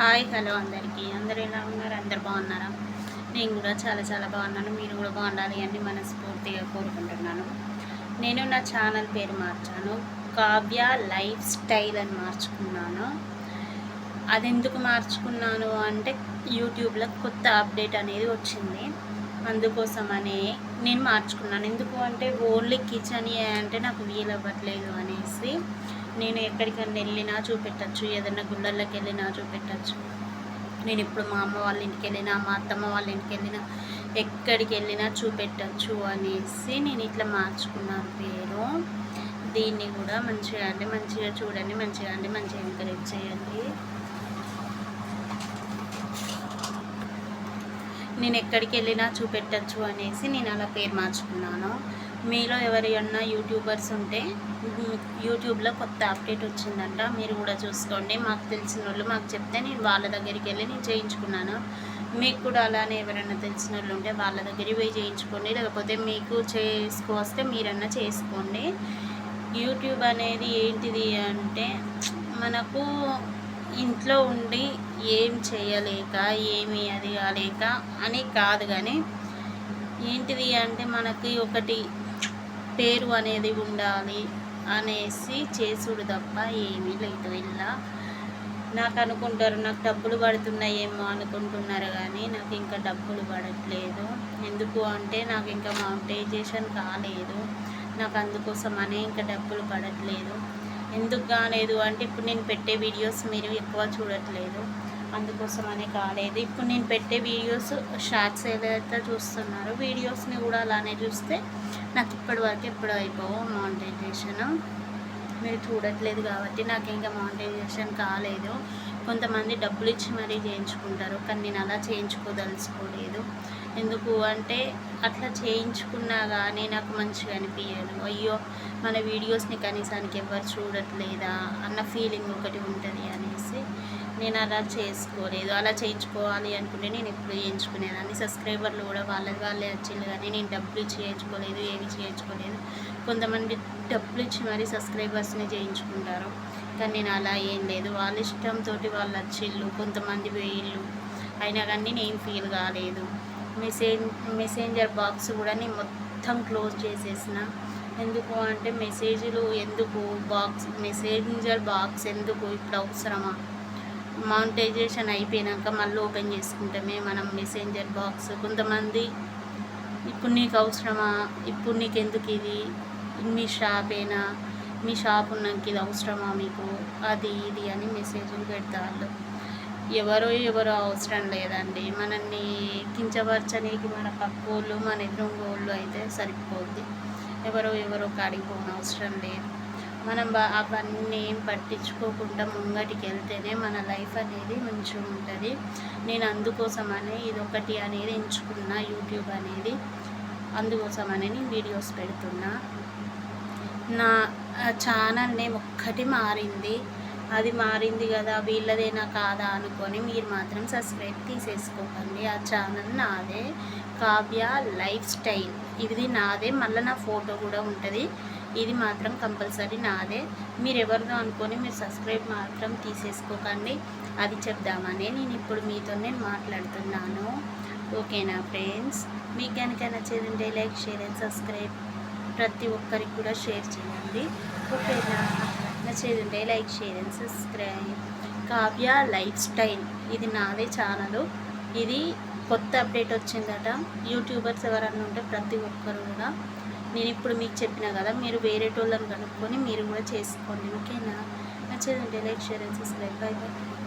Hi hello అందరికీ. అందరు ఎలా ఉన్నారు? అందరు బాగున్నారా? నేను కూడా చాలా చాలా బాగున్నాను. మీరు కూడా బాగుండాలి అని మనస్ఫూర్తిగా కోరుకుంటున్నాను. నేను నా ఛానల్ పేరు మార్చాను. కావ్య లైఫ్ స్టైల్ అని మార్చుకున్నాను. అది ఎందుకు మార్చుకున్నాను అంటే యూట్యూబ్లో కొత్త అప్డేట్ అనేది వచ్చింది. అందుకోసమనే నేను మార్చుకున్నాను. ఎందుకు అంటే ఓన్లీ కిచెన్ అంటే నాకు వీలు అవ్వట్లేదు అనేసి. నేను ఎక్కడికైనా వెళ్ళినా చూపెట్టచ్చు. ఏదైనా గుళ్ళల్లోకి వెళ్ళినా చూపెట్టచ్చు. నేను ఇప్పుడు మా అమ్మ వాళ్ళ ఇంటికి వెళ్ళినా మా అత్తమ్మ వాళ్ళ ఇంటికి వెళ్ళినా ఎక్కడికి వెళ్ళినా చూపెట్టచ్చు అనేసి నేను ఇట్లా మార్చుకున్నాను పేరు. దీన్ని కూడా మంచిగా అంటే మంచిగా చూడండి మంచిగా అంటే మంచిగా ఎంకరేజ్ చేయండి. నేను ఎక్కడికి వెళ్ళినా చూపెట్టచ్చు అనేసి నేను అలా పేరు మార్చుకున్నాను. మీలో ఎవరైనా యూట్యూబర్స్ ఉంటే యూట్యూబ్లో కొత్త అప్డేట్ వచ్చిందంట మీరు కూడా చూసుకోండి. మాకు తెలిసిన వాళ్ళు మాకు చెప్తే నేను వాళ్ళ దగ్గరికి వెళ్ళి నేను చేయించుకున్నాను. మీకు కూడా అలానే ఎవరైనా తెలిసిన వాళ్ళు ఉంటే వాళ్ళ దగ్గరికి పోయి చేయించుకోండి. లేకపోతే మీకు చేసుకోవస్తే మీరన్నా చేసుకోండి. యూట్యూబ్ అనేది ఏంటిది అంటే మనకు ఇంట్లో ఉండి ఏం చేయలేక ఏమి అది కాలేక అని కాదు కానీ ఏంటిది అంటే మనకి ఒకటి పేరు అనేది ఉండాలి అనేసి చేసుడు తప్ప ఏమీ లేదు. ఇలా నాకు అనుకుంటారు నాకు డబ్బులు పడుతున్నాయేమో అనుకుంటున్నారు కానీ నాకు ఇంకా డబ్బులు పడట్లేదు. ఎందుకు అంటే నాకు ఇంకా మానిటైజేషన్ కాలేదు. నాకు అందుకోసం అనే ఇంకా డబ్బులు పడట్లేదు. ఎందుకు కాలేదు అంటే ఇప్పుడు నేను పెట్టే వీడియోస్ మీరు ఎక్కువ చూడట్లేదు. అందుకోసం అనే కాలేదు. ఇప్పుడు నేను పెట్టే వీడియోస్ షార్ట్స్ ఏదైతే చూస్తున్నారో. వీడియోస్ని కూడా అలానే చూస్తే నాకు ఇప్పటి వరకు ఎప్పుడు అయిపోవు మానిటైజేషన్ మీరు చూడట్లేదు కాబట్టి నాకు ఇంకా మానిటైజేషన్ కాలేదు. కొంతమంది డబ్బులు ఇచ్చి మరీ చేయించుకుంటారు కానీ నేను అలా చేయించుకోదలుచుకోలేదు. ఎందుకు అంటే అట్లా చేయించుకున్నా కానీ నాకు మంచిగా అనిపించదు అయ్యో మన వీడియోస్ని కనీసానికి ఎవరు చూడట్లేదా? అన్న ఫీలింగ్ ఒకటి ఉంటుంది అనేసి. నేను అలా చేసుకోలేదు అలా చేయించుకోవాలి అనుకుంటే నేను ఎప్పుడు చేయించుకునేదాన్ని. సబ్స్క్రైబర్లు కూడా వాళ్ళది వాళ్ళే వచ్చింది కానీ నేను డబ్బులు ఇచ్చి చేయించుకోలేదు ఏమి చేయించుకోలేదు. కొంతమంది డబ్బులు ఇచ్చి మరీ సబ్స్క్రైబర్స్ని చేయించుకుంటారు కానీ నేను అలా ఏం లేదు. వాళ్ళ ఇష్టంతో వాళ్ళు వచ్చిళ్ళు కొంతమంది వేయిళ్ళు అయినా కానీ నేను ఫీల్ కాలేదు. మెసేజ్ మెసెంజర్ బాక్స్ కూడా నేను మొత్తం క్లోజ్ చేసేసిన. ఎందుకు అంటే మెసేజ్లు ఎందుకు బాక్స్ మెసెంజర్ బాక్స్ ఎందుకు ఇప్పుడు అవసరమా? మౌంటైజేషన్ అయిపోయినాక మళ్ళీ ఓపెన్ చేసుకుంటామే మనం మెసెంజర్ బాక్స్. కొంతమంది ఇప్పుడు నీకు అవసరమా? ఇప్పుడు నీకు ఎందుకు ఇది? మీ షాపేనా? మీ షాప్ ఉన్నాక ఇది అవసరమా మీకు? అది ఇది అని మెసేజ్లు పెడతారు ఎవరో ఎవరో అవసరం లేదండి. మనల్ని కించపరచనీకి మన పక్కోళ్ళు మన ఎదురుగోళ్ళు అయితే సరిపోద్ది. ఎవరో ఎవరో కాడికి పోనవసరం అవసరం లేదు. మనం అవన్నీ ఏం పట్టించుకోకుండా ముంగటికి వెళ్తేనే మన లైఫ్ అనేది మంచిగా ఉంటుంది. నేను అందుకోసమనే ఇది ఒకటి అనేది ఎంచుకున్నా యూట్యూబ్ అనేది అందుకోసమనే నేను వీడియోస్ పెడుతున్నా. నా ఛానల్ నేమ్ ఒక్కటి మారింది. అది మారింది కదా వీళ్ళదేనా కాదా అనుకొని మీరు మాత్రం సబ్స్క్రైబ్ తీసేసుకోకండి. ఆ ఛానల్ నాదే కావ్య లైఫ్ స్టైల్. ఇది నాదే మళ్ళీ నా ఫోటో కూడా ఉంటుంది. ఇది మాత్రం కంపల్సరీ నాదే. మీరు ఎవరిదో అనుకొని మీరు సబ్స్క్రైబ్ మాత్రం తీసేసుకోకండి. అది చెప్దామని నేను ఇప్పుడు మీతో నేను మాట్లాడుతున్నాను. ఓకేనా ఫ్రెండ్స్? మీకు కనుక నచ్చేది ఉంటే లైక్ షేర్ అండ్ సబ్స్క్రైబ్. ప్రతి ఒక్కరికి కూడా షేర్ చేయండి. ఓకేనా? నచ్చేది ఉంటే like share and subscribe. Kavya life style. ఇది నాదే ఛానల్. ఇది కొత్త అప్డేట్ వచ్చిందట. యూట్యూబర్స్ ఎవరన్నా ఉంటే ప్రతి ఒక్కరు కూడా నేను ఇప్పుడు మీకు చెప్పిన కదా మీరు వేరే టోళ్ళని కనుక్కొని మీరు కూడా చేసుకోండి. ఓకేనా? నచ్చేదంటే like share and subscribe. Bye.